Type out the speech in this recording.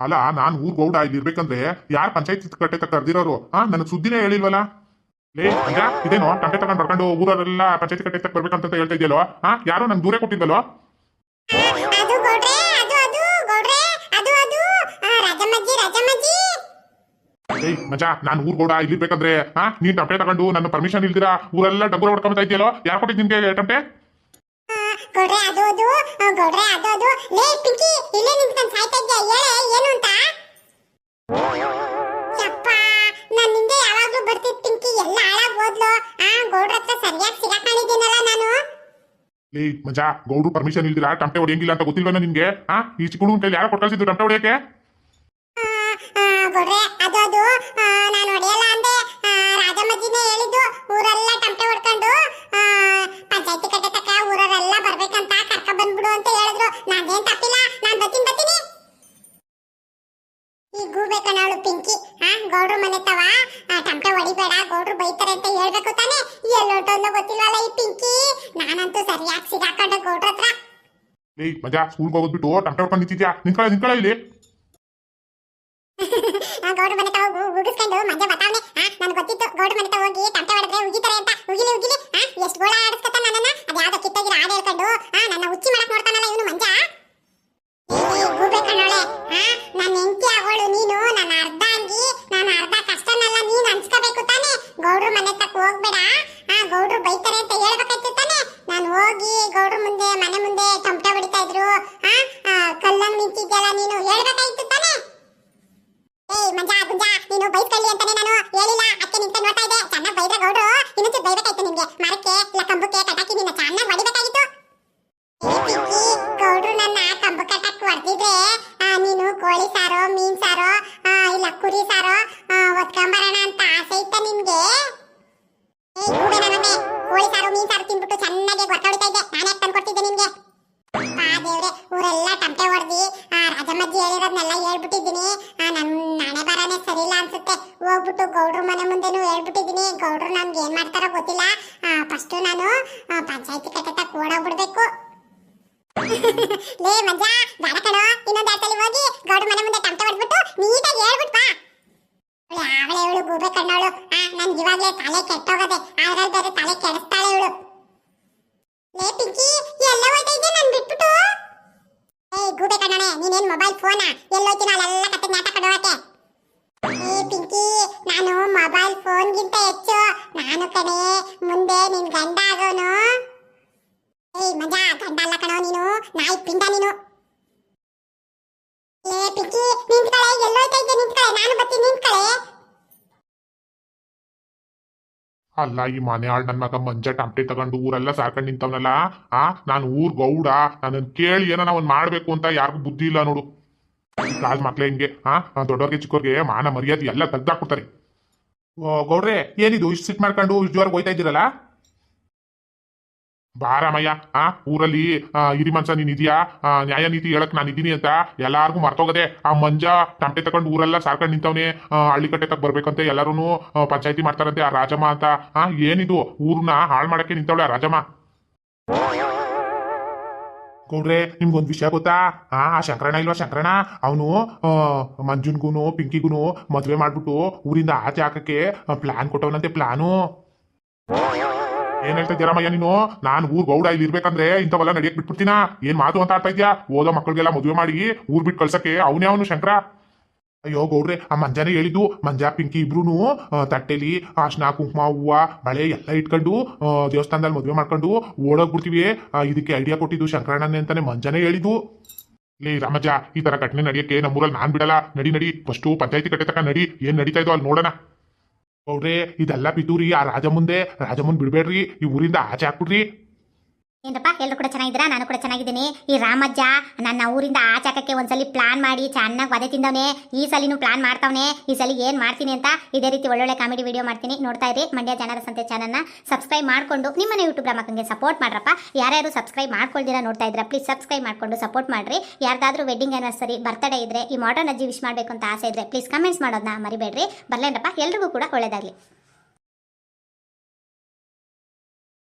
ಅಲ್ಲ ನಾನ್ ಊರ್ ಗೌಡ ಇಲ್ಲಿ ಇರ್ಬೇಕಂದ್ರೆ ಯಾರ್ ಪಂಚಾಯತ್ ಕಟ್ಟೆ ಕರ್ದಿರೋರು? ಹಾ ನನ್ನ ಸುದ್ದಿನೇ ಹೇಳಿಲ್ವಲ್ಲ? ಲೇ ಈಗ ಇದೇನೋ ಟಂಟೆ ತಗೊಂಡ್ ಬರ್ಕೊಂಡು ಊರಲ್ಲೆಲ್ಲ ಪಂಚಾಯತ್ ಕಟ್ಟೆ ತಕ್ಕ ಬರ್ಬೇಕಂತ ಹೇಳ್ತಾ ಇದೆಯಲ್ಲೋ? ಹಾ ಯಾರೋ ನಂಗೆ ದೂರ ಏಯ್ ಮಜಾ ನಾನ್ ಊರ್ ಗೌಡ ಇಲ್ಲಿ ಇರ್ಬೇಕಂದ್ರೆ ಹಾ ನೀನ್ ಟಂಟೆ ತಗೊಂಡು ನನ್ನ ಪರ್ಮಿಷನ್ ಇಲ್ದಿರಾ? ಊರೆಲ್ಲ ಡಬ್ಬರ ಹೊಡ್ಕೊಂಬತ್ತಾ ಇದೆಯಲ್ಲ? ಯಾರು ಕೊಟ್ಟಿದ್ ನಿಮ್ಗೆ ಟಂಟೆ ಆ, ಗೌಡ್ರೆ ಅದು ಅದು. ಗೌಡ್ರೆ ಅದು ಅದು. ಲೇ ಪಿಂಕಿ ಇಲ್ಲೇ ನಿಂತ್ಕೊಂಡು ಲೇ ಮಜಾ, ಗೌಡ್ರು ಪರ್ಮಿಷನ್ ಇಲ್ದಿರ? ಟಂಟೆ ಹೊಡೆಯಂಗಿಲ್ಲ ಅಂತ ಗೊತ್ತಿಲ್ವನ ನಿನ್ಗೆ ಆ, ಈ ಚಿಕ್ಕ ಯಾರು ಕೊಟ್ಟು ಕಳ್ಸಿದ್ದು ಹೊಡೆಯಕ್ಕೆ? ಅದು ಆ, ನಾನು ಹೊಡೆಯಲ್ಲ ಅಂದೆ ಆ, ರಾಜಮ್ಮಜ್ಜಿನೇ ಹೇಳಿದ್ದು ಊರೆಲ್ಲ ಟಮಟೆ ಹೊಡ್ಕೊಂಡು ಆ, ಪಂಚಾಯ್ತಿ ಕಟ್ಟೆ ತಕ್ಕ ಊರವರೆಲ್ಲ ಬರ್ಬೇಕಂತ ಕರ್ಕ ಬಂದ್ಬಿಡು ಅಂತ ಹೇಳಿದ್ರು ನಾನೇನ್ ತಪ್ಪಿಲ್ಲ ನಾನ್ ಬರ್ತೀನಿ ಬರ್ತೀನಿ ಈ ಗೂಬೇಕಣ್ಣ ಅವಳು ಪಿಂಕಿ ಹಾ ಗೌಡ್ರು ಮನೆ ತವ ಟಮಟೆ ಹೊಡಿಬೇಡ ಗೌಡ್ರು ಬೈತಾರೆ ಅಂತ ಹೇಳ್ಬೇಕು ತಾನೆ? ಎಲ್ಲೊಟ್ಟೊಂದು ಗೊತ್ತಿಲ್ವಲ್ಲ ಈ ಪಿಂಕಿ? ನಾನಂತೂ ಸರಿಯಾಗಿ ಸಿಗಾಕೊಂಡೆ ಗೌಡ್ರ ಹತ್ರ. ಮಜಾ ಮಜಾ ಸ್ಕೂಲ್ಗೆ ಹೋಗ್ಬಿಟ್ಟು ಟಂಟೆ ಹೊಡ್ಕೊಂಡು ನಿಂತಿದ್ಯಾ? ನಿಂತ್ಕೊಳ್ಳ ನಿಂತ್ಕೊಳ್ಳ ಇಲ್ಲಿ. ಗೌಡ್ರ ಮನೆ ತಾವ ಉಗಿಸ್ಕೊಂಡು ಮಜಾ ಬತಾವನೆ ನನ್ಗೆ ಗೊತ್ತಿತ್ತು ಗೌಡ್ರ ಮನೆ ತಾವ ಹೋಗಿ ತಂಟೆ ಹೊಡೆದ್ರೆ ಉಗಿತಾರೆ ಅಂತ. ಉಗಿಲಿ ಉಗಿಲಿ. ಎಷ್ಟು ಗೋಳ ಆಡಿಸ್ಕೊತ ನನ್ನನ್ನ? ಅದ್ಯಾವ್ದೋ ಕಿತ್ತೋಗಿರೋ ಹಾಡು ಹೇಳ್ಕೊಂಡು ನನ್ನ ಉಚ್ಚಿ ಮಾಡಕ್ ನೋಡ್ತಾನಲ್ಲ ಇವನು ಮಂಜಾ? ನನ್ನ ಅರ್ಧ ಅಂಗಿ ನಾನು ಅರ್ಧ ಕಷ್ಟನೆಲ್ಲ ನೀನು ಹಂಚ್ಕೋಬೇಕು ತಾನೆ? ಗೌಡ್ರ ಮನೆ ಹೋಗ್ಬೇಡ. ಆ, ಗೌಡ್ರು ಬೈತಾರೆ ಅಂತ ಹೇಳ್ಬೇಕಾಯ್ತು ತಾನೆ. ನಾನು ಹೋಗಿ ಗೌಡ್ರ ಮುಂದೆ, ಮನೆ ಮುಂದೆ ತಮಟೆ ಹೊಡಿತಾ ಇದ್ರು. ಆ ಕಲ್ಲಂಗ್ ನಿಂತಿದ್ಯಲ್ಲ ನೀನು ಹೇಳ್ಬೇಕಾಯ್ತು ತಾನೆ. ಏಯ್, ಮಂಜಾ, ಗುಂಜಾ, ನೀನು ಬೈಸ್ಕೊಳ್ಳಿ ಅಂತಾನೆ ನಾನು ಹೇಳಿಲ್ಲ. ಅಕ್ಕೆ ನಿಂತ ನೋಡ್ತಾ ಇದ್ದೆ ಚೆನ್ನಾಗಿ ಬೈದ್ರೆ ಗೌಡ್ರು ಇನ್ನೊಂಚೂರು ಬೈಬೇಕಾಯ್ತು ನಿಮ್ಗೆ. ಮರಕ್ಕೆ, ಇಲ್ಲ ಕಂಬಕ್ಕೆ ಕಟಾಕಿ ನಿನ್ನ ಚೆನ್ನಾಗಿ ಹೊಡಿಬೇಕಾಗಿತ್ತು. ಗೌಡ್ರು ನನ್ನ ಕಂಬ ಕಟಾಕ್ ಹೊಡೆದಿದ್ರೆ ನೀನು ಕೋಳಿ ಸಾರೋ, ಮೀನ್ ಸಾರೋ ಇಲ್ಲ ಕುರಿ ಸಾರೋ ಒತ್ಕೊಂಬರೋಣ ಅಂತ ಆಸೆ ಇತ್ತ ನಿಮ್ಗೆ? ಕೋಳಿ ಸಾರು ಮೀನ್ ಸಾರು ತಿನ್ಬಿಟ್ಟು ಚೆನ್ನಾಗಿ ಗೊತ್ತ ಹೊಡಿತಾ ಆ ದೇವ್ರೆ, ಊರೆಲ್ಲ ಟಮಟೆ ಹೊಡೆದಿ. ಆ ಹೇಳಿರೋದನ್ನೆಲ್ಲ ಹೇಳ್ಬಿಟ್ಟಿದ್ದೀನಿ. ಆ ನನ್ ಬರಾನೆ ಸರಿ ಅನ್ಸುತ್ತೆ. ಹೋಗ್ಬಿಟ್ಟು ಗೌಡ್ರ ಮನೆ ಮುಂದೆನೂ ಹೇಳ್ಬಿಟ್ಟಿದ್ದೀನಿ. ಗೌಡ್ರು ನಮ್ಗೆ ಏನ್ ಮಾಡ್ತಾರೋ ಗೊತ್ತಿಲ್ಲ. ಫಸ್ಟ್ ನಾನು ಪಂಚಾಯತಿ ಕಟ್ಟೆ ಓಡೋಗ್ಬಿಡ್ಬೇಕು ಲೇ ಮಜ್ಜ ಬೇಡ ಕಣೋ, ಇನ್ನೊಂದ್ ಹೋಗಿ ಗೌಡ್ರ ಮನೆ ಮುಂದೆ ಗೂಬೆ ಕಣ್ಣವಳು. ಆ ನನ್ಗೆ ಇವಾಗಲೇ ತಲೆ ಕೆಟ್ಟೋಗದೆ. ಅದ್ರಲ್ಲಿ ಬೇರೆ ತಲೆ ಕೆಡಿಸ್ತಾಳೆ ಇವಳು. ಲೇ ಪಿಂಕಿ, ಎಲ್ಲ ಹೋಯ್ತಾ ಇದ್ದೆ ನನ್ ಬಿಟ್ಬಿಟ್ಟು? ಏಯ್ ಗೂಬೆ ಕಣ್ಣನೆ ನೀನೇನ್ ಮೊಬೈಲ್ ಫೋನಾ ಎಲ್ಲೋಯ್ತೀನಿ ಅಲ್ಲೆಲ್ಲ ಕತೆ ನಾಟಕ ಕೊಡೋಕೆ ಏ ಪಿಂಕಿ, ನಾನು ಮೊಬೈಲ್ ಫೋನ್ಗಿಂತ ಹೆಚ್ಚು. ನಾನು ಕಣೆ, ಮುಂದೆ ನಿನ್ ಗಂಡ ಆಗೋನು. ಏಯ್, ಮಜಾ, ಗಂಡ ಅಲ್ಲ ಕಣೋ ನೀನು. ನಾಯಿ ಪಿಂಡ ನೀನು. ಏ ಪಿಂಕಿ, ನಿಂತ್ಕಳೆ ಎಲ್ಲೋಯ್ತಾ ಇದ್ದೆ ನಿಂತ್ಕಳೆ? ನಾನು ಬರ್ತೀನಿ ನಿಂತ್ಕಳೆ. ಅಲ್ಲ, ಈ ಮನೆ ಆಳ್ ನನ್ ಮಗ ಮಂಜ ಟಂಟೆ ತಗೊಂಡು ಊರೆಲ್ಲ ಸಾರ್ಕೊಂಡ್ ನಿಂತವನಲ್ಲ, ಆ? ನಾನು ಊರ್ ಗೌಡ ನನ್ನ ಕೇಳಿ ಏನೋ ನಾವ್ ಮಾಡ್ಬೇಕು ಅಂತ ಯಾರಿಗೂ ಬುದ್ಧಿ ಇಲ್ಲ ನೋಡು. ಕಾಲ್ ಮಕ್ಳೆ ಹಿಂಗೆ, ಆ? ದೊಡ್ಡವ್ರಿಗೆ ಚಿಕ್ಕವ್ರಿಗೆ ಮಾನ ಮರ್ಯಾದೆ ಎಲ್ಲ ತೆಗ್ದಾಕ್ಬಿಡ್ತಾರೆ. ಗೌಡ್ರೆ, ಏನಿದು? ಇಷ್ಟು ಸಿಟ್ ಮಾಡ್ಕೊಂಡು ಇಷ್ಟು ಜೋರ್ಗೆ ಹೋಯ್ತಾ ಇದ್ದೀರಲ್ಲ? ಬಾರಮಯ್ಯ, ಆ, ಊರಲ್ಲಿ ಇರಿ ಮನ್ಸ ನೀನ್ ಇದೀಯಾ? ನ್ಯಾಯ ನೀತಿ ಹೇಳಕ್ ನಾನು ಇದೀನಿ ಅಂತ ಎಲ್ಲಾರ್ಗು ಮರ್ತೋಗದೆ ಆ ಮಂಜ ತಂಟೆ ತಗೊಂಡು ಊರೆಲ್ಲ ಸಾರ್ಕೊಂಡ್ ನಿಂತವನೆ. ಹಳ್ಳಿ ಕಟ್ಟೆ ತಗ ಬರ್ಬೇಕಂತೆ ಎಲ್ಲಾರು ಪಂಚಾಯತಿ ಮಾಡ್ತಾರಂತೆ ಆ ರಾಜಮ್ಮ ಅಂತ. ಆ, ಏನಿದು? ಊರ್ನ ಹಾಳ್ ಮಾಡಕ್ಕೆ ನಿಂತವಳೆ ಆ ರಾಜಮ್ಮ. ಗೌಡ್ರೆ, ನಿಮ್ಗೊಂದು ವಿಷಯ ಗೊತ್ತಾ? ಆ ಶಂಕರಣ್ಣ ಇಲ್ವಾ ಶಂಕರಣ ಅವನು ಮಂಜುನ್ಗೂನು, ಪಿಂಕಿಗೂನು ಮದ್ವೆ ಮಾಡ್ಬಿಟ್ಟು ಊರಿಂದ ಆಚೆ ಹಾಕಕ್ಕೆ ಪ್ಲಾನ್ ಕೊಟ್ಟವನಂತೆ ಪ್ಲಾನು ಏನ್ ಹೇಳ್ತಾ ಇದ್ದೀರಮ್ಮಯ್ಯ ನೀನು? ನಾನು ಊರ್ ಗೌಡ ಇಲ್ಲಿ ಇರ್ಬೇಕಂದ್ರೆ ಇಂಥವೆಲ್ಲ ನಡಿಯಕ್ ಬಿಟ್ಬಿಡ್ತೀನ? ಏನ್ ಮಾತು ಅಂತ ಆಡ್ತಾ ಇದ್ಯಾ ಓದೋ ಮಕ್ಕಳಿಗೆಲ್ಲ ಮದುವೆ ಮಾಡಿ ಊರ್ ಬಿಟ್ಟು ಕಳ್ಸಕ್ಕೆ ಅವನೇ ಅವನು ಶಂಕರ? ಅಯ್ಯೋ ಗೌಡ್ರೆ, ಆ ಮಂಜಾನೆ ಹೇಳಿದ್ದು ಮಂಜಾ, ಪಿಂಕಿ ಇಬ್ರು ತಟ್ಟೆಲಿ ಅರ್ಶನ ಕುಂಕುಮ, ಹೂವ, ಬಳೆ ಎಲ್ಲ ಇಟ್ಕೊಂಡು ದೇವಸ್ಥಾನದಲ್ಲಿ ಮದುವೆ ಮಾಡ್ಕೊಂಡು ಓಡೋಗ್ಬಿಡ್ತೀವಿ. ಬಿಡ್ತೀವಿ ಇದಕ್ಕೆ ಐಡಿಯಾ ಕೊಟ್ಟಿದ್ದು ಶಂಕರಣ್ಣನೇ ಅಂತಾನೆ ಮಂಜಾನೆ ಹೇಳಿದ್ದು. ಲೇ ರಾಮಜ್ಜ, ಈ ತರ ಘಟನೆ ನಡೆಯಕ್ಕೆ ನಮ್ಮೂರಲ್ಲಿ ನಾನ್ ಬಿಡಲ್ಲ. ನಡಿ ನಡಿ ಫಸ್ಟು ಪಂಚಾಯತಿ ಕಟ್ಟೆ ತಕ ನಡಿ. ಏನ್ ನಡೀತಾ ಇದೋ ಅಲ್ಲಿ ನೋಡೋಣ. ಗೌಡ್ರೆ ಇದೆಲ್ಲ ಬಿದ್ದೂರಿ ಆ ರಾಜ ಮುಂದೆ ರಾಜ ಮುಂದೆ ಬಿಡ್ಬೇಡ್ರಿ ಈ ಊರಿಂದ ಆಚೆ ಹಾಕ್ಬಿಡ್ರಿ. ಏನಪ್ಪ ಎಲ್ಲರೂ ಕೂಡ ಚೆನ್ನಾಗಿದ್ದೀರಾ? ನಾನು ಕೂಡ ಚೆನ್ನಾಗಿದ್ದೀನಿ. ಈ ರಾಮಜ್ಜ ನನ್ನ ಊರಿಂದ ಆಚಾಕಕ್ಕೆ ಒಂದ್ಸಲಿ ಪ್ಲಾನ್ ಮಾಡಿ, ಚೆನ್ನಾಗಿ ವದೆ ತಿಂದವನೆ. ಈ ಸಲಿನೂ ಪ್ಲಾನ್ ಮಾಡ್ತಾವನೆ. ಈ ಸಲ ಏನು ಮಾಡ್ತೀನಿ ಅಂತ ಇದೇ ರೀತಿ ಒಳ್ಳೊಳ್ಳೆ ಕಾಮಿಡಿ ವಿಡಿಯೋ ಮಾಡ್ತೀನಿ. ನೋಡ್ತಾ ಇರಿ ಮಂಡ್ಯ ಜನರ ಸಂತೆ ಚಾನಲ್ನ ಸಬ್ಸ್ಕ್ರೈಬ್ ಮಾಡ್ಕೊಂಡು ನಿಮ್ಮನೆ ಯೂಟ್ಯೂಬ್ ರಾಮಕ್ಕಂಗೆ ಸಪೋರ್ಟ್ ಮಾಡ್ರಪ್ಪ. ಯಾರ್ಯಾರು ಸಬ್ಸ್ಕ್ರೈಬ್ ಮಾಡ್ಕೊಳ್ದಿರಾ ನೋಡ್ತಾ ಇದ್ದೀರಾ ಪ್ಲೀಸ್ ಸಬ್ಸ್ಕ್ರೈಬ್ ಮಾಡ್ಕೊಂಡು ಸಪೋರ್ಟ್ ಮಾಡ್ರಿ. ಯಾರ್ದಾದ್ರೂ ವೆಡ್ಡಿಂಗ್ ಆನಿವರ್ಸರಿ ಬರ್ತಡೇ ಇದ್ರೆ, ಈ ಮಾಡರ್ನ್ ಅಜ್ಜಿ ವಿಶ್ ಮಾಡಬೇಕು ಅಂತ ಆಸೆ ಇದ್ರೆ ಪ್ಲೀಸ್ ಕಮೆಂಟ್ಸ್ ಮಾಡೋದನ್ನ ಮರಿಬೇಡ್ರಿ. ಬರ್ಲೇನಪ್ಪ, ಎಲ್ರಿಗೂ ಕೂಡ ಒಳ್ಳೇದಾಗಲಿ.